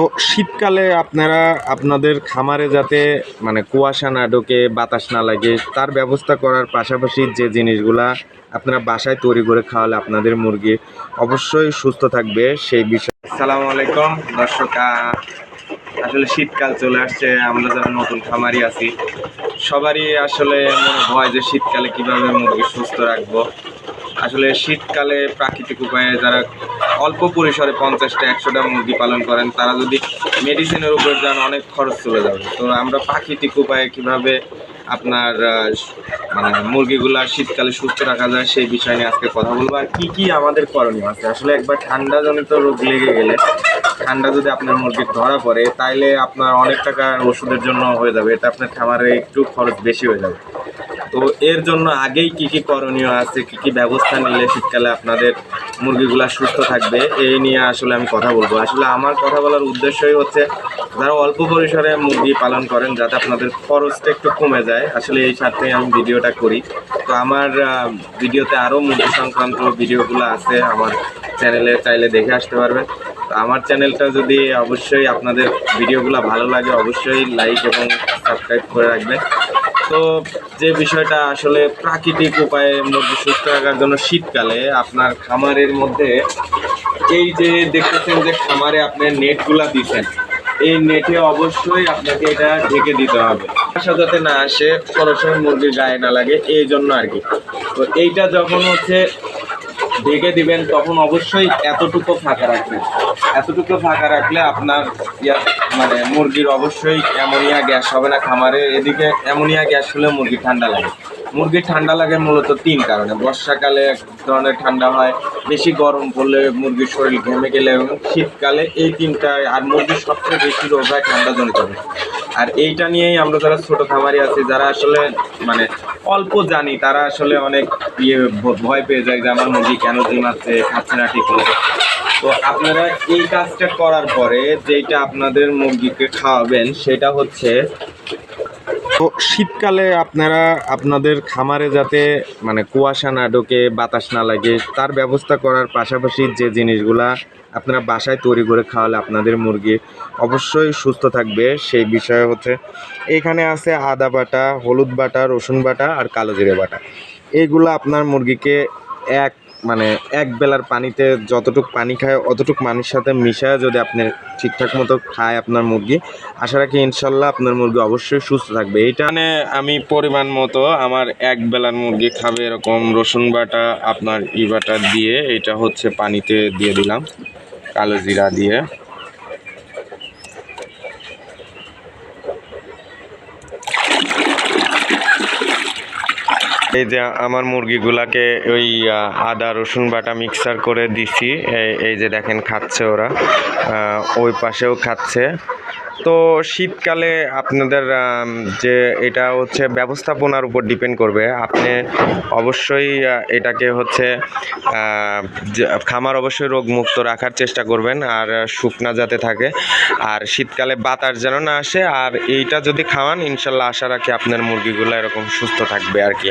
তো শীতকালে আপনারা আপনাদের খামারে যাতে মানে কুয়াশা না ঢোকে, বাতাস না লাগে, তার ব্যবস্থা করার পাশাপাশি যে জিনিসগুলা আপনারা বাসায় তৈরি করে খাওয়ালে আপনাদের মুরগি অবশ্যই সুস্থ থাকবে, সেই বিষয়ে। আসসালামু আলাইকুম, দর্শক আসলে শীতকাল চলে আসছে, আমরা যারা নতুন খামারি আছি, সবারই আসলে মনে হয় যে শীতকালে কীভাবে মুরগি সুস্থ রাখব। আসলে শীতকালে প্রাকৃতিক উপায়ে যারা অল্প পরিসরে পঞ্চাশটা, একশোটা মুরগি পালন করেন, তারা যদি মেডিসিনের উপর যান, অনেক খরচ চলে যাবে। তো আমরা প্রাকৃতিক উপায়ে কীভাবে আপনার মানে মুরগিগুলা শীতকালে সুস্থ রাখা যায়, সেই বিষয় নিয়ে আজকে কথা বলব। আর কী কী আমাদের করণীয় আছে? আসলে একবার ঠান্ডা জনিত রোগ লেগে গেলে, ঠান্ডা যদি আপনার মুরগির ধরা পড়ে, তাইলে আপনার অনেক টাকা ওষুধের জন্য হয়ে যাবে। এটা আপনার খামারে একটু খরচ বেশি হয়ে যাবে। তো এর জন্য আগেই কি কি করণীয় আছে, কি কি ব্যবস্থা নিলে শীতকালে আপনাদের মুরগিগুলো সুস্থ থাকবে, এই নিয়ে আসলে আমি কথা বলব। আসলে আমার কথা বলার উদ্দেশ্যই হচ্ছে, যারা অল্প পরিসরে মুরগি পালন করেন, যাতে আপনাদের খরচটা একটু কমে যায়, আসলে এই সাথে আমি ভিডিওটা করি। তো আমার ভিডিওতে আরও মুরগি সংক্রান্ত ভিডিওগুলো আছে, আমার চ্যানেলে চাইলে দেখে আসতে পারবেন। তো আমার চ্যানেলটা যদি অবশ্যই আপনাদের ভিডিওগুলো ভালো লাগে, অবশ্যই লাইক এবং সাবস্ক্রাইব করে রাখবেন। তো যে বিষয়টা আসলে প্রাকৃতিক উপায়ে মুরগি সুস্থ রাখার জন্য শীতকালে আপনার খামারের মধ্যে, এই যে দেখতেছেন যে খামারে আপনি নেটগুলা দিচ্ছেন এই নেটে অবশ্যই আপনাকে এটা ঢেকে দিতে হবে। আশা যাতে না আসে সরাসরি মুরগির গায়ে না লাগে, এই জন্য আর কি। তো এইটা যখন হচ্ছে ঢেকে দিবেন, তখন অবশ্যই এতটুকু ফাঁকা রাখবেন এতটুকু ফাঁকা রাখলে আপনার ইয়া মানে মুরগির অবশ্যই অ্যামোনিয়া গ্যাস হবে না, খামারে এদিকে অ্যামোনিয়া গ্যাস হলে মুরগি ঠান্ডা লাগে মুরগির ঠান্ডা লাগে মূলত তিন কারণে, বর্ষাকালে এক ধরনের ঠান্ডা হয়, বেশি গরম পড়লে মুরগির শরীর ঘেমে গেলে এবং শীতকালে এই তিনটায়, আর মুরগির সবচেয়ে বেশি রোগ হয় ঠান্ডা জনিত। আর এইটা নিয়েই আমরা যারা ছোট খামারি আছি, যারা আসলে মানে অল্প জানি, তারা আসলে অনেক ইয়ে ভয় পেয়ে যায় যে আমার মুরগি কেন জিমাচ্ছে, খাচ্ছে না ঠিক মতো। তো আপনারা এই কাজটা করার পরে যেটা আপনাদের মুরগিকে খাওয়াবেন, সেটা হচ্ছে তো শীতকালে আপনারা আপনাদের খামারে যাতে মানে কুয়াশা না ঢোকে, বাতাস না লাগে, তার ব্যবস্থা করার পাশাপাশি যে জিনিসগুলা আপনারা বাসায় তৈরি করে খাওয়ালে আপনাদের মুরগি অবশ্যই সুস্থ থাকবে। সেই বিষয়ে হচ্ছে, এখানে আছে আদা বাটা, হলুদ বাটা, রসুন বাটা আর কালো জিরে বাটা। এইগুলো আপনার মুরগিকে এক মানে এক বেলার পানিতে যতটুক পানি খায়, অতটুক পানির সাথে মিশায় যদি আপনি ঠিকঠাক মতো খায় আপনার মুরগি, আশা রাখি ইনশাল্লাহ আপনার মুরগি অবশ্যই সুস্থ থাকবে। এইটা মানে আমি পরিমাণ মতো আমার এক বেলার মুরগি খাবে এরকম রসুন বাটা, আপনার ই বাটা দিয়ে এটা হচ্ছে পানিতে দিয়ে দিলাম। কালো জিরা দিয়ে। এই যে আমার মুরগিগুলাকে ওই আদা, রসুন বাটা মিক্সার করে দিছি। এই- যে দেখেন, খাচ্ছে ওরা। ওই পাশেও খাচ্ছে। তো শীতকালে আপনাদের যে এটা হচ্ছে ব্যবস্থাপনার উপর ডিপেন্ড করবে। আপনি অবশ্যই এটাকে হচ্ছে খামার অবশ্যই রোগমুক্ত রাখার চেষ্টা করবেন, আর শুকনা যাতে থাকে। আর শীতকালে বাতাস যেন না আসে, আর এইটা যদি খাওয়ান, ইনশাল্লাহ আশা রাখি আপনার মুরগিগুলো এরকম সুস্থ থাকবে আর কি।